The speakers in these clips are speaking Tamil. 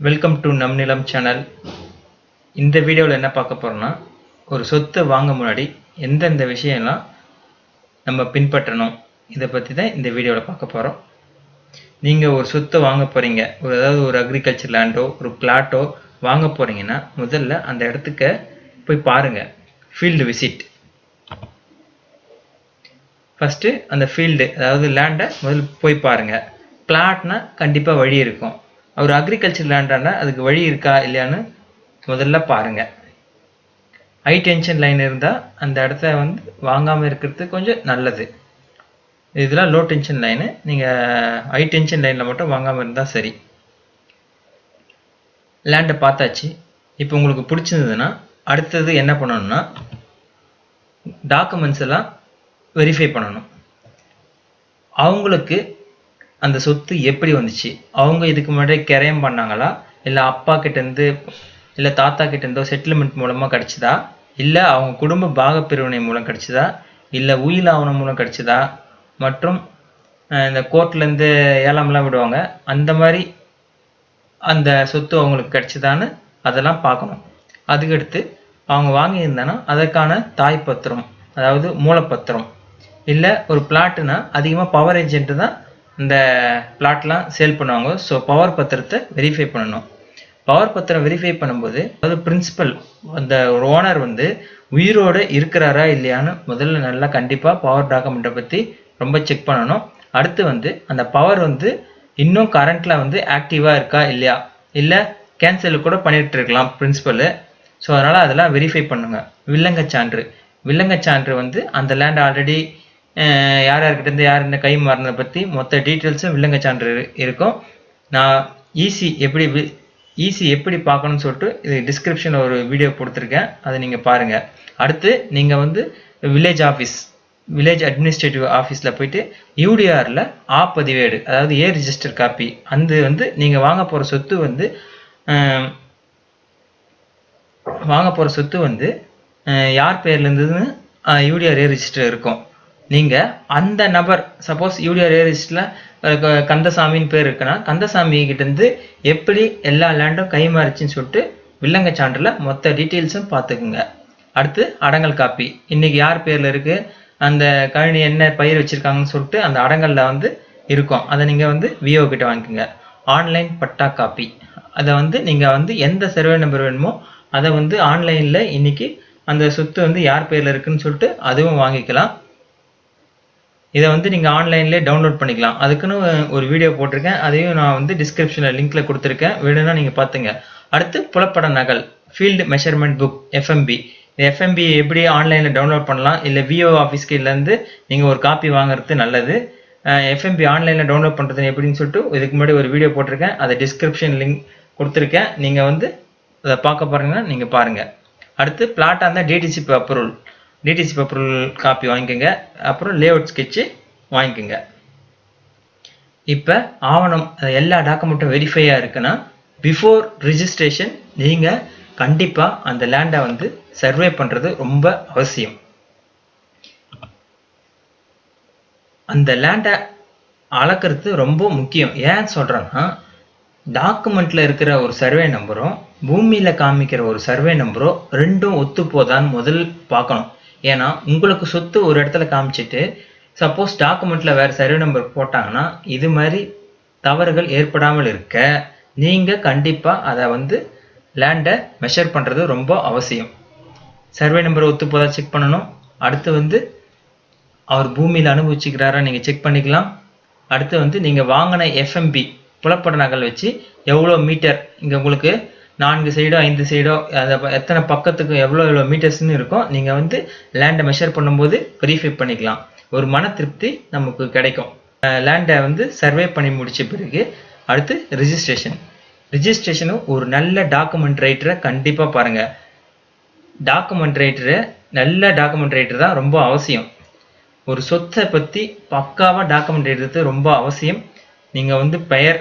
வெல்கம் டு நம் நிலம் சேனல் இந்த வீடியோவில் என்ன பார்க்க போகிறோன்னா ஒரு சொத்தை வாங்க முன்னாடி எந்தெந்த விஷயம்லாம் நம்ம பின்பற்றணும் இதை பற்றி தான் இந்த வீடியோவில் பார்க்க போகிறோம் நீங்கள் ஒரு சொத்தை வாங்க போகிறீங்க ஒரு அதாவது ஒரு அக்ரிகல்ச்சர் லேண்டோ ஒரு பிளாட்டோ வாங்க போகிறீங்கன்னா முதல்ல அந்த இடத்துக்கு போய் பாருங்கள் ஃபீல்டு விசிட் ஃபஸ்ட்டு அந்த ஃபீல்டு அதாவது லேண்டை முதல்ல போய் பாருங்கள் பிளாட்னா கண்டிப்பாக வழி இருக்கும். அவர் அக்ரிகல்ச்சர் லேண்டானா அதுக்கு வழி இருக்கா இல்லையான்னு முதல்ல பாருங்கள் ஹை டென்ஷன் லைன் இருந்தால் அந்த இடத்த வந்து வாங்காமல் இருக்கிறது கொஞ்சம் நல்லது. இதெல்லாம் லோ டென்ஷன் லைனு நீங்கள் ஹை டென்ஷன் லைனில் மட்டும் வாங்காமல் இருந்தால் சரி. லேண்டை பார்த்தாச்சு. இப்போ உங்களுக்கு பிடிச்சிருந்ததுன்னா அடுத்தது என்ன பண்ணணும்னா டாக்குமெண்ட்ஸ் எல்லாம் வெரிஃபை பண்ணணும். அவங்களுக்கு அந்த சொத்து எப்படி வந்துச்சு? அவங்க இதுக்கு முன்னாடி கிரயம் பண்ணாங்களா? இல்லை அப்பா கிட்டேருந்து இல்லை தாத்தா கிட்டேருந்தோ செட்டில்மெண்ட் மூலமாக கிடச்சிதா? இல்லை அவங்க குடும்ப பாகப்பிரிவினை மூலம் கிடச்சிதா? இல்லை உயில் ஆவணம் மூலம் கிடச்சிதா? மற்றும் இந்த கோர்ட்லேருந்து ஏலம்லாம் விடுவாங்க. அந்த மாதிரி அந்த சொத்து அவங்களுக்கு கிடச்சிதான்னு அதெல்லாம் பார்க்கணும். அதுக்கடுத்து அவங்க வாங்கியிருந்தானா? அதற்கான தாய் பத்திரம் அதாவது மூலப்பத்திரம். இல்லை ஒரு பிளாட்டுனா அதிகமாக பவர் ஏஜென்ட்டு தான் இந்த பிளாட்லாம் சேல் பண்ணுவாங்க. ஸோ பவர் பத்திரத்தை வெரிஃபை பண்ணணும். பவர் பத்திரம் வெரிஃபை பண்ணும்போது அதாவது பிரின்சிபல் அந்த ஒரு ஓனர் வந்து உயிரோடு இருக்கிறாரா இல்லையான்னு முதல்ல நல்லா கண்டிப்பாக பவர் டாக்குமெண்ட்டை பற்றி ரொம்ப செக் பண்ணணும். அடுத்து வந்து அந்த பவர் வந்து இன்னும் கரண்ட்டில் வந்து ஆக்டிவாக இருக்கா இல்லையா? இல்லை கேன்சல் கூட பண்ணிகிட்டு இருக்கலாம் பிரின்சிபலு ஸோ அதனால் அதெல்லாம் வெரிஃபை பண்ணுங்கள் வில்லங்க சான்று வில்லங்க சான்று வந்து அந்த லேண்ட் ஆல்ரெடி யார் யார்கிட்டேருந்து யார் என்ன கை மாறினதை பற்றி மொத்த டீட்டெயில்ஸும் வில்லங்க சான்று இருக்கும். நான் ஈஸி எப்படி ஈஸி எப்படி பார்க்கணும்னு சொல்லிட்டு இது டிஸ்கிரிப்ஷனில் ஒரு வீடியோ கொடுத்துருக்கேன். அதை நீங்கள் பாருங்கள் அடுத்து நீங்கள் வந்து வில்லேஜ் ஆஃபீஸ் வில்லேஜ் அட்மினிஸ்ட்ரேட்டிவ் ஆஃபீஸில் போயிட்டு யூடிஆரில் ஆ பதிவேடு அதாவது ஏ ரிஜிஸ்டர் காப்பி அந்த வந்து நீங்கள் வாங்க போகிற சொத்து வந்து வாங்க போகிற சொத்து வந்து யார் பேர்லேருந்துன்னு யூடிஆர் ஏ ரிஜிஸ்டர் இருக்கும். நீங்கள் அந்த நபர் சப்போஸ் யூடிஆர் ஏ கந்தசாமின்னு பேர் இருக்குன்னா கந்தசாமி கிட்டேருந்து எப்படி எல்லா லேண்டும் கைமாறிச்சுன்னு சொல்லிட்டு வில்லங்க சான்றில் மொத்த டீட்டெயில்ஸும் பார்த்துக்குங்க. அடுத்து அடங்கல் காப்பி. இன்றைக்கி யார் பேரில் இருக்குது அந்த கழனி என்ன பயிர் வச்சுருக்காங்கன்னு சொல்லிட்டு அந்த அடங்கலில் வந்து இருக்கும். அதை நீங்கள் வந்து விஓ கிட்ட வாங்கிக்கோங்க. Online patta copy. அதை வந்து நீங்கள் வந்து எந்த சர்வே நம்பர் வேணுமோ அதை வந்து ஆன்லைனில் இன்றைக்கி அந்த சொத்து வந்து யார் பேரில் இருக்குன்னு சொல்லிட்டு அதுவும் வாங்கிக்கலாம். இதை வந்து நீங்கள் ஆன்லைன்லேயே டவுன்லோட் பண்ணிக்கலாம். அதுக்குன்னு ஒரு வீடியோ போட்டிருக்கேன். அதையும் நான் வந்து டிஸ்கிரிப்ஷனில் லிங்க்கில் கொடுத்துருக்கேன். வேணும்னா நீங்கள் பார்த்துங்க. அடுத்து புலப்பட நகல் ஃபீல்டு மெஷர்மெண்ட் புக் எஃப்எம்பி இந்த எஃப்எம்பி எப்படி ஆன்லைனில் டவுன்லோட் பண்ணலாம்? இல்லை விஓ ஆஃபீஸ்க்கு ஆஃபீஸ்கிலேருந்து நீங்கள் ஒரு காப்பி வாங்குறது நல்லது. எஃப்எம்பி ஆன்லைனில் டவுன்லோட் பண்ணுறது எப்படின்னு சொல்லிட்டு இதுக்கு முன்னாடி ஒரு வீடியோ போட்டிருக்கேன். அதை டிஸ்கிரிப்ஷன் லிங்க் கொடுத்துருக்கேன். நீங்கள் வந்து அதை பார்க்க போகிறீங்கன்னா நீங்கள் பாருங்கள் அடுத்து பிளாட்டாக இருந்தால் DTCP approval DTC paper copy வாங்கிக்கோங்க. அப்புறம் லேஅவுட் ஸ்கெட்சு வாங்கிக்கோங்க. இப்போ ஆவணம் எல்லா டாக்குமெண்ட்டும் வெரிஃபையாக இருக்குன்னா பிஃபோர் ரிஜிஸ்ட்ரேஷன் நீங்கள் கண்டிப்பாக அந்த லேண்டை வந்து சர்வே பண்ணுறது ரொம்ப அவசியம். அந்த லேண்டை அளக்கிறது ரொம்ப முக்கியம். ஏன் சொல்கிறேன்னா டாக்குமெண்ட்டில் இருக்கிற ஒரு சர்வே நம்பரும் பூமியில் காமிக்கிற ஒரு சர்வே நம்பரும் ரெண்டும் ஒத்து போதான்னு முதல் பார்க்கணும். ஏன்னா உங்களுக்கு சொத்து ஒரு இடத்துல காமிச்சிட்டு சப்போஸ் டாக்குமெண்ட்டில் வேறு சர்வே நம்பர் போட்டாங்கன்னா இது மாதிரி தவறுகள் ஏற்படாமல் இருக்க நீங்கள் கண்டிப்பாக அதை வந்து லேண்டை மெஷர் பண்ணுறது ரொம்ப அவசியம். சர்வே நம்பர் ஒத்து போதா செக் பண்ணணும். அடுத்து வந்து அவர் பூமியில் அனுபவிச்சுக்கிறாரா நீங்கள் செக் பண்ணிக்கலாம். அடுத்து வந்து நீங்கள் வாங்கின எஃப்எம்பி புலப்பட நகல் வச்சு எவ்வளோ மீட்டர் இங்கே உங்களுக்கு நான்கு சைடோ ஐந்து சைடோ அதை எத்தனை பக்கத்துக்கு எவ்வளோ எவ்வளோ மீட்டர்ஸ்னு இருக்கும் நீங்கள் வந்து லேண்டை மெஷர் பண்ணும்போது வெரிஃபை பண்ணிக்கலாம். ஒரு மன திருப்தி நமக்கு கிடைக்கும். லேண்டை வந்து சர்வே பண்ணி முடித்த பிறகு அடுத்து ரிஜிஸ்ட்ரேஷன் ரிஜிஸ்ட்ரேஷனும் ஒரு நல்ல டாக்குமெண்ட் ரைட்டரை கண்டிப்பாக பாருங்கள் டாக்குமெண்ட் ரைட்டரு நல்ல டாக்குமெண்ட் ரைட்டர் தான் ரொம்ப அவசியம். ஒரு சொத்தை பற்றி பக்காவாக டாக்குமெண்ட் எடுத்து ரொம்ப அவசியம். நீங்கள் வந்து பெயர்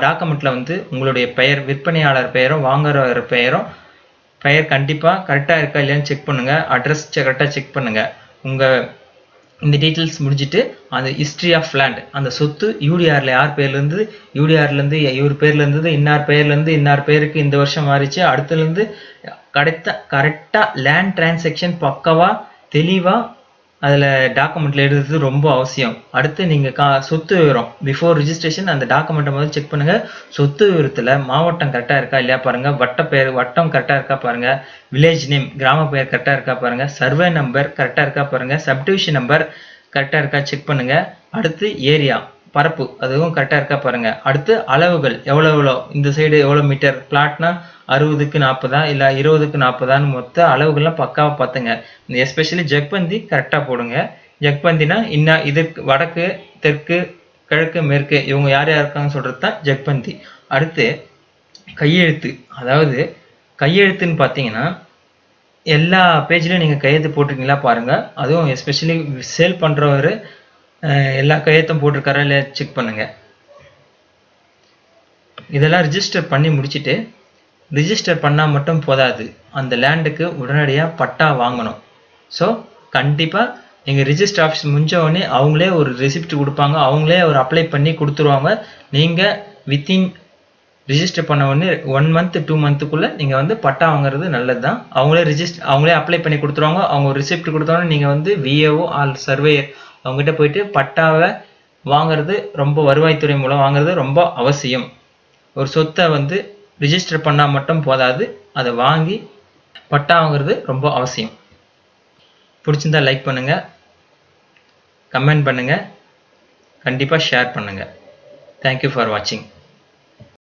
டாக்குமெண்ட்டில் வந்து உங்களுடைய பெயர் விற்பனையாளர் பெயரும் வாங்குறவர் பெயரும் பெயர் கண்டிப்பாக கரெக்டாக இருக்கா இல்லையான்னு செக் பண்ணுங்கள் அட்ரஸ் கரெக்டாக செக் பண்ணுங்கள் உங்கள் இந்த டீட்டெயில்ஸ் முடிஞ்சிட்டு அந்த ஹிஸ்ட்ரி ஆஃப் லேண்ட் அந்த சொத்து யூடிஆரில் யார் பேர்லேருந்து யூடிஆர்லேருந்து இவர் பேர்லேருந்து இன்னார் பேர்லேருந்து இன்னார் பேருக்கு இந்த வருஷம் மாறிச்சு அடுத்துலேருந்து கரெக்டாக கரெக்டாக லேண்ட் டிரான்சாக்ஷன் பக்கவாக தெளிவாக அதில் டாக்குமெண்ட்டில் எழுதுறது ரொம்ப அவசியம். அடுத்து நீங்கள் கா சொத்து விவரம். பிஃபோர் ரிஜிஸ்ட்ரேஷன் அந்த டாக்குமெண்ட்டை முதல்ல செக் பண்ணுங்கள் சொத்து விவரத்தில் மாவட்டம் கரெக்டாக இருக்கா இல்லையா பாருங்கள் வட்ட பெயர் வட்டம் கரெக்டாக இருக்கா பாருங்கள் வில்லேஜ் நேம் கிராம பெயர் கரெக்டாக இருக்கா பாருங்கள் சர்வே நம்பர் கரெக்டாக இருக்கா பாருங்கள் சப்டிவிஷன் நம்பர் கரெக்டாக இருக்கா செக் பண்ணுங்கள் அடுத்து ஏரியா பரப்பு அதுவும் கரெக்டாக இருக்கா பாருங்கள் அடுத்து அளவுகள் எவ்வளோ எவ்வளோ இந்த சைடு எவ்வளோ மீட்டர் பிளாட்னா அறுபதுக்கு நாற்பதா இல்லை இருபதுக்கு நாற்பதான்னு மொத்த அளவுகள்லாம் பக்காவாக பார்த்துங்க இந்த எஸ்பெஷலி ஜக்பந்தி கரெக்டாக போடுங்க. ஜக்பந்தினா இன்ன இதுக்கு வடக்கு தெற்கு கிழக்கு மேற்கு இவங்க யார் யார் இருக்காங்கன்னு சொல்கிறது தான் ஜக்பந்தி. அடுத்து கையெழுத்து. அதாவது கையெழுத்துன்னு பார்த்தீங்கன்னா எல்லா பேஜ்லையும் நீங்கள் கையெழுத்து போட்டிருக்கீங்களா பாருங்கள் அதுவும் எஸ்பெஷலி சேல் பண்ணுறவர் எல்லா கையெழுத்தும் போட்டிருக்காரா இல்லையா செக் பண்ணுங்கள் இதெல்லாம் ரிஜிஸ்டர் பண்ணி முடிச்சுட்டு ரிஜிஸ்டர் பண்ணால் மட்டும் போதாது. அந்த லேண்டுக்கு உடனடியாக பட்டா வாங்கணும். ஸோ கண்டிப்பாக நீங்கள் ரிஜிஸ்டர் ஆஃபீஸ் முடிஞ்ச உடனே அவங்களே ஒரு ரெசிப்ட் கொடுப்பாங்க. அவங்களே ஒரு அப்ளை பண்ணி கொடுத்துருவாங்க. நீங்கள் வித்தின் ரிஜிஸ்டர் பண்ண உடனே ஒன் மந்த் டூ மந்த்துக்குள்ளே நீங்கள் வந்து பட்டா வாங்குறது நல்லது தான் அவங்களே ரிஜிஸ்டர் அவங்களே அப்ளை பண்ணி கொடுத்துருவாங்க. அவங்க ஒரு ரிசிப்ட் கொடுத்தோன்னே நீங்கள் வந்து விஏஓ ஆல் சர்வேயர் அவங்ககிட்ட போயிட்டு பட்டாவை வாங்குறது ரொம்ப வருவாய்த்துறை மூலம் வாங்குறது ரொம்ப அவசியம். ஒரு சொத்தை வந்து ரிஜிஸ்டர் பண்ணால் மட்டும் போதாது. அதை வாங்கி பட்டா வாங்குறது ரொம்ப அவசியம். பிடிச்சிருந்தா லைக் பண்ணுங்கள் கமெண்ட் பண்ணுங்கள் கண்டிப்பாக ஷேர் பண்ணுங்கள் தேங்க்யூ ஃபார் வாட்சிங்